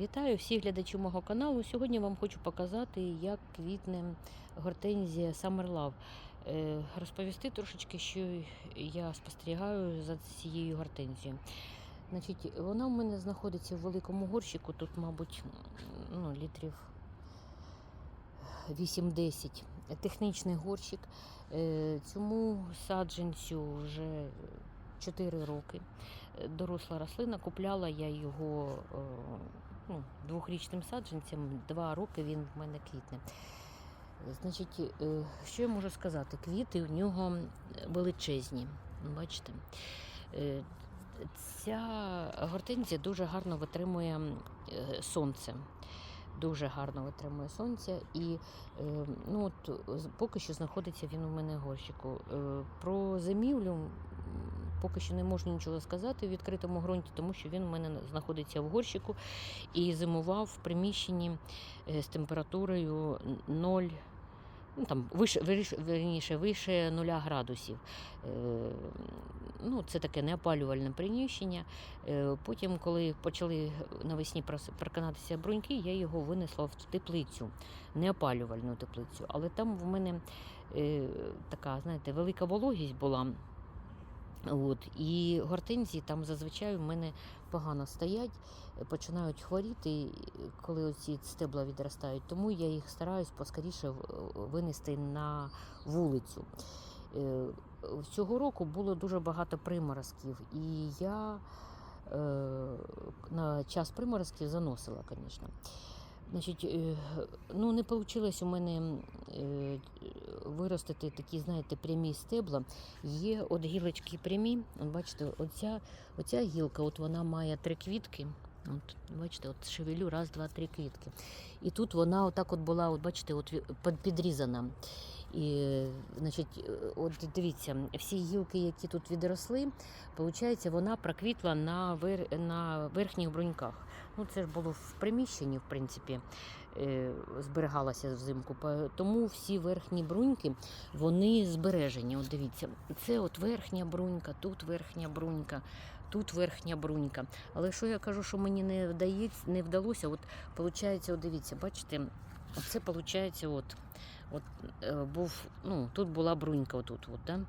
Вітаю всіх глядачів мого каналу. Сьогодні вам хочу показати, як квітне гортензія Summer Love. Е, Розповісти трошечки, що я спостерігаю за цією гортензією. Значить, вона в мене знаходиться в великому горщику, тут, мабуть, ну, літрів 8-10. Технічний горщик. Е, Цьому саджанцю вже 4 роки. Доросла рослина, купляла я його е, ну, двохрічним саджанцем, два роки він в мене квітне. Значить, е, що я можу сказати? Квіти у нього величезні. Бачите? Е, Ця гортензія дуже гарно витримує е, сонце. Дуже гарно витримує сонце. І ну, от, поки що знаходиться він у мене горщику. Про зимівлю поки що не можу нічого сказати в відкритому ґрунті, тому що він у мене знаходиться в горщику і зимував в приміщенні е, з температурою 0. Ну, там вище, верніше, вище 0 градусів. Е, ну, це таке неопалювальне приміщення. Е, потім, коли почали навесні прокинатися бруньки, я його винесла в теплицю, неопалювальну теплицю. Але там в мене така, знаєте, велика вологість була. От, і гортензії там зазвичай в мене погано стоять, е, починають хворіти, коли оці стебла відростають. Тому я їх стараюсь поскоріше винести на вулицю. Е, Цього року було дуже багато приморозків, і я е, на час приморозків заносила, звісно. Значить, е, ну не вийшло у мене е, виростити такі, знаєте, прямі стебла. Є от гілочки прямі. Бачите, оця, оця гілка, от вона має три квітки. От, бачите, от шевелю, раз, два, три квітки. І тут вона отак от була, от бачите, от підрізана. І, значить, е, от дивіться, всі гілки, які тут відросли, виходить, вона проквітла на, вер... на верхніх бруньках. Ну, це ж було в приміщенні, в принципі, е, зберігалася взимку. Тому всі верхні бруньки вони збережені. От дивіться, це от верхня брунька, тут верхня брунька, тут верхня брунька. Але що я кажу, що мені не вдається, не вдалося, от виходить, от дивіться, бачите, оце виходить, от, от е, був, ну, тут була брунька, отут, от, да?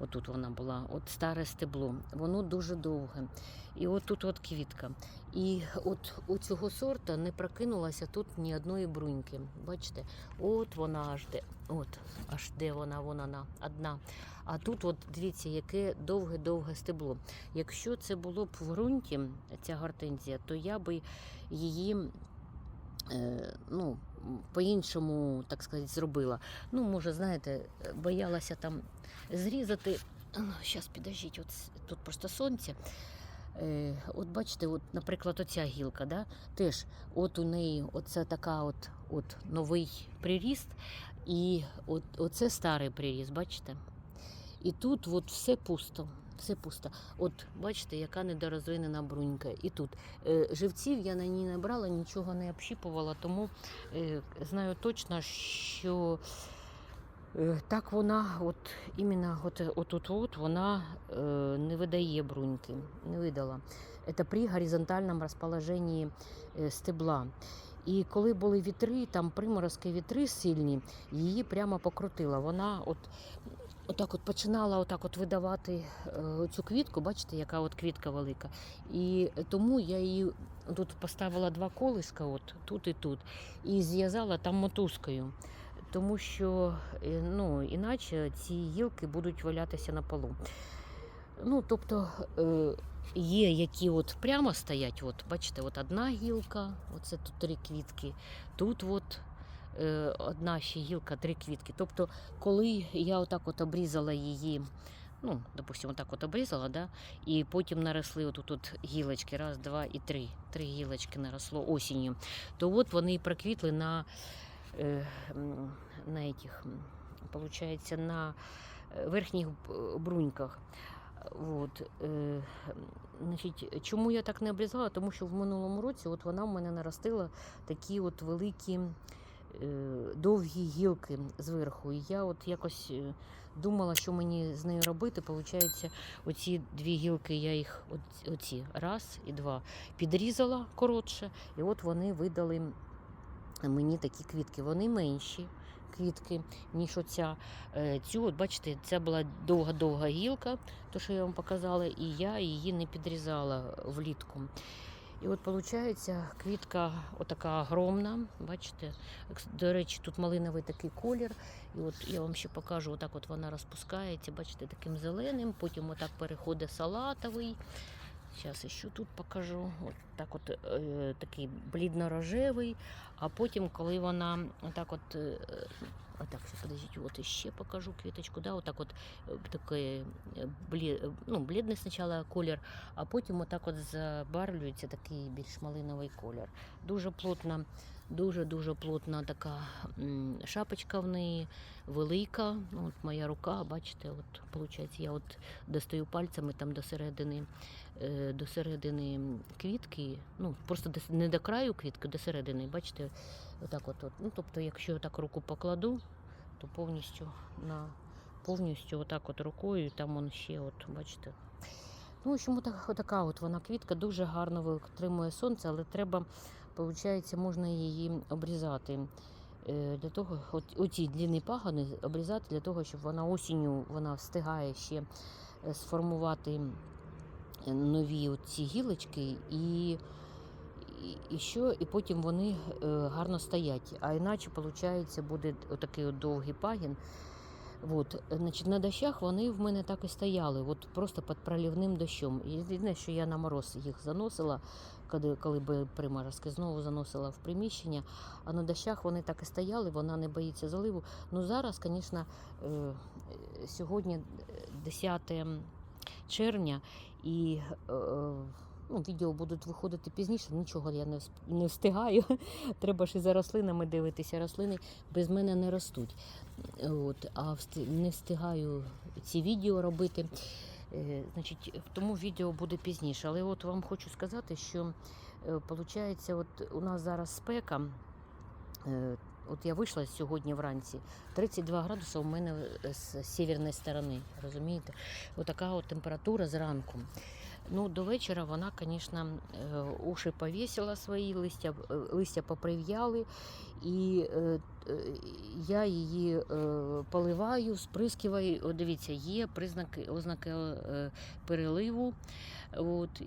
Отут вона була, от старе стебло, воно дуже довге. І от тут от квітка. І от у цього сорта не прокинулася тут ні одної бруньки. Бачите? От вона аж де. От, аж де вона, вона на одна. А тут, от дивіться, яке довге-довге стебло. Якщо це було б в ґрунті, ця гортензія, то я би її. Е, ну, по-іншому, так сказати, зробила. Ну, може, знаєте, боялася там зрізати. Зараз підождіть, от тут просто сонце. Е, от бачите, от, наприклад, оця гілка, да? теж от у неї оце така от, от новий приріст, і от, оце старий приріст, бачите? І тут от все пусто. Все пусто. От бачите, яка недорозвинена брунька. І тут е, живців я на ній не брала, нічого не общіпувала, тому е, знаю точно, що е, так вона, от іменно от, отут от вона е, не видає бруньки, не видала. Це при горизонтальному розположенні стебла. І коли були вітри, там приморозки вітри сильні, її прямо покрутила. Вона от отак от починала отак от видавати е, цю квітку, бачите, яка от квітка велика. І тому я її тут поставила два колиска, от тут і тут, і зв'язала там мотузкою. Тому що е, ну, іначе ці гілки будуть валятися на полу. Ну, тобто е, є які от прямо стоять, от, бачите, от одна гілка, оце тут три квітки, тут от одна ще гілка, три квітки. Тобто, коли я отак от обрізала її, ну, допустимо, отак от обрізала, да, і потім наросли отут от гілочки, раз, два і три. Три гілочки наросло осінню, то от вони і проквітли на, е, на этих, м, на е, верхніх бруньках. От, е, значить, чому я так не обрізала? Тому що в минулому році от вона в мене наростила такі от великі е, довгі гілки зверху. І я от якось е, думала, що мені з нею робити. Получається, оці дві гілки, я їх оці раз і два підрізала коротше, і от вони видали мені такі квітки. Вони менші. Квітки, ніж оця. Е, Цю, от бачите, це була довга-довга гілка, то, що я вам показала, і я її не підрізала влітку. І от виходить, квітка отака огромна, бачите. До речі, тут малиновий такий колір. І от я вам ще покажу, отак от вона розпускається, бачите, таким зеленим, потім отак переходить салатовий. Зараз ще тут покажу. От так от е, такий блідно-рожевий, а потім, коли вона отак от. Е, Отак, подождіть, от ще покажу квіточку. Да, отак от е, такий е, е, ну, блідний спочатку колір, а потім отак от забарвлюється такий більш малиновий колір. Дуже плотна, дуже-дуже плотна така шапочка в неї, велика. Ну, От моя рука, бачите, от виходить, я от достаю пальцями там до середини, е, до середини квітки, ну просто не до краю квітки, до середини, бачите, отак от, от. Ну, тобто, якщо я так руку покладу, то повністю на повністю отак от рукою, там он ще, от, бачите. Ну, в общем, отак, отака от вона квітка дуже гарно витримує сонце, але треба, виходить, можна її обрізати. Е, Для того, от, оці длинні пагони обрізати для того, щоб вона осінню вона встигає ще е, сформувати нові ці гілочки і, і, що, і потім вони е, гарно стоять. А іначе, виходить, буде отакий от довгий пагін. От, значить, на дощах вони в мене так і стояли, от просто під пролівним дощом. Єдине, що я на мороз їх заносила, коли, коли приморозки, знову заносила в приміщення. А на дощах вони так і стояли, вона не боїться заливу. Ну зараз, звісно, е, е, сьогодні е, 10 червня і. е, Ну, відео будуть виходити пізніше, нічого я не, не встигаю. Треба і за рослинами дивитися. Рослини без мене не ростуть. От, а не встигаю ці відео робити. Е, Значить, тому відео буде пізніше. Але от вам хочу сказати, що виходить, от у нас зараз спека. Е, От я вийшла сьогодні вранці, 32 градуси у мене з сіверної сторони, розумієте? Отака от температура зранку. Ну, до вечора вона, звісно, уші повісила свої, листя, е, листя поприв'яли, і е, е, я її е, поливаю, сприскиваю. О, дивіться, є признаки, ознаки переливу. От,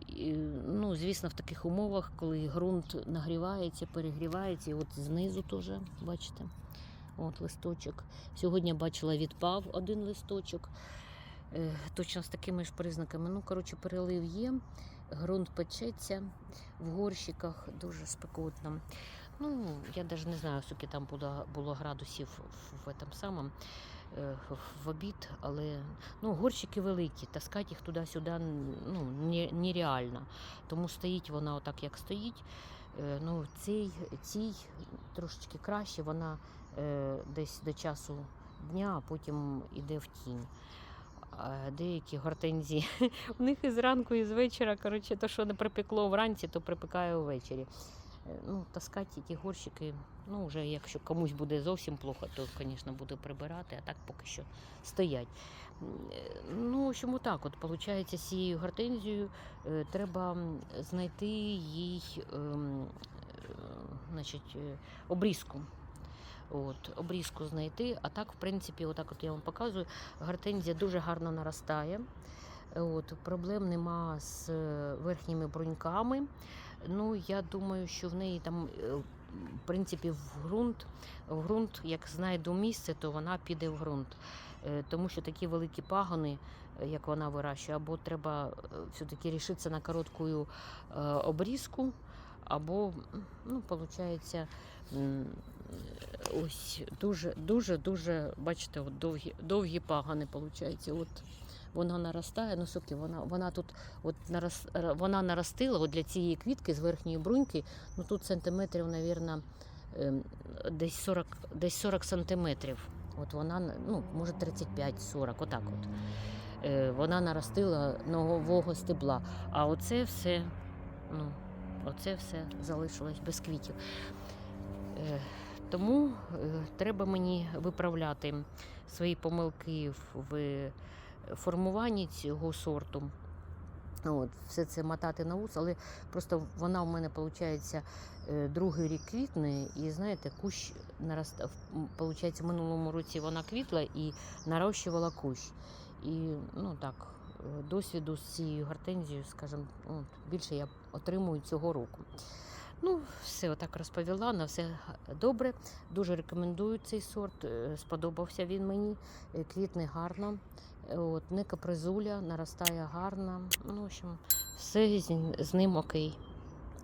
ну, звісно, в таких умовах, коли ґрунт нагрівається, перегрівається, і от знизу теж, бачите, от листочок. Сьогодні бачила, відпав один листочок. Е, точно з такими ж признаками. Ну, коротше, перелив є, ґрунт печеться в горщиках, дуже спекотно. Ну, я навіть не знаю, скільки там було, було градусів в, этом самому е, в обід, але ну, горщики великі, таскати їх туди-сюди ну, нереально. Тому стоїть вона отак, як стоїть. Е, Ну, цій, цій трошечки краще, вона десь до часу дня, а потім йде в тінь. Деякі гортензії, у них і зранку, і з вечора, коротше, то, що не припекло вранці, то припікає ввечері. Е, Ну, таскати ті горщики, ну, вже якщо комусь буде зовсім плохо, то, звісно, буду прибирати, а так поки що стоять. Е, Ну, в общем, так, от, виходить, з цією гортензією е, треба знайти їй ем, значить, обрізку. От, обрізку знайти, а так, в принципі, отак от я вам показую, гортензія дуже гарно наростає. От, проблем нема з е, верхніми бруньками. Ну, я думаю, що в неї там, е, в принципі, в ґрунт, в ґрунт, як знайду місце, то вона піде в ґрунт. Е, Тому що такі великі пагони, як вона вирощує, або треба все-таки рішитися на коротку обрізку, або, ну, виходить, ось дуже, дуже, дуже, бачите, от довгі, довгі пагани, виходить. От вона наростає, ну суки, вона, вона тут от нарос, вона наростила от для цієї квітки з верхньої бруньки, ну тут сантиметрів, навірно, ем, десь 40, десь 40 сантиметрів. От вона, ну, може 35-40, отак от. Е, вона наростила нового стебла. А оце все, ну, оце все залишилось без квітів. Е, Тому е, треба мені виправляти свої помилки в- формуванні цього сорту. От, все це мотати на ус, але просто вона в мене виходить другий рік квітне, і знаєте, кущ наростав. Виходить, в минулому році вона квітла і нарощувала кущ. І ну так, е, досвіду з цією гортензією, скажімо, от, більше я отримую цього року. Ну, все отак розповіла, на все добре. Дуже рекомендую цей сорт. е, Сподобався він мені. е, Квітне гарно. Е, От, не капризуля, наростає гарно. Ну, в общем, все з ним окей.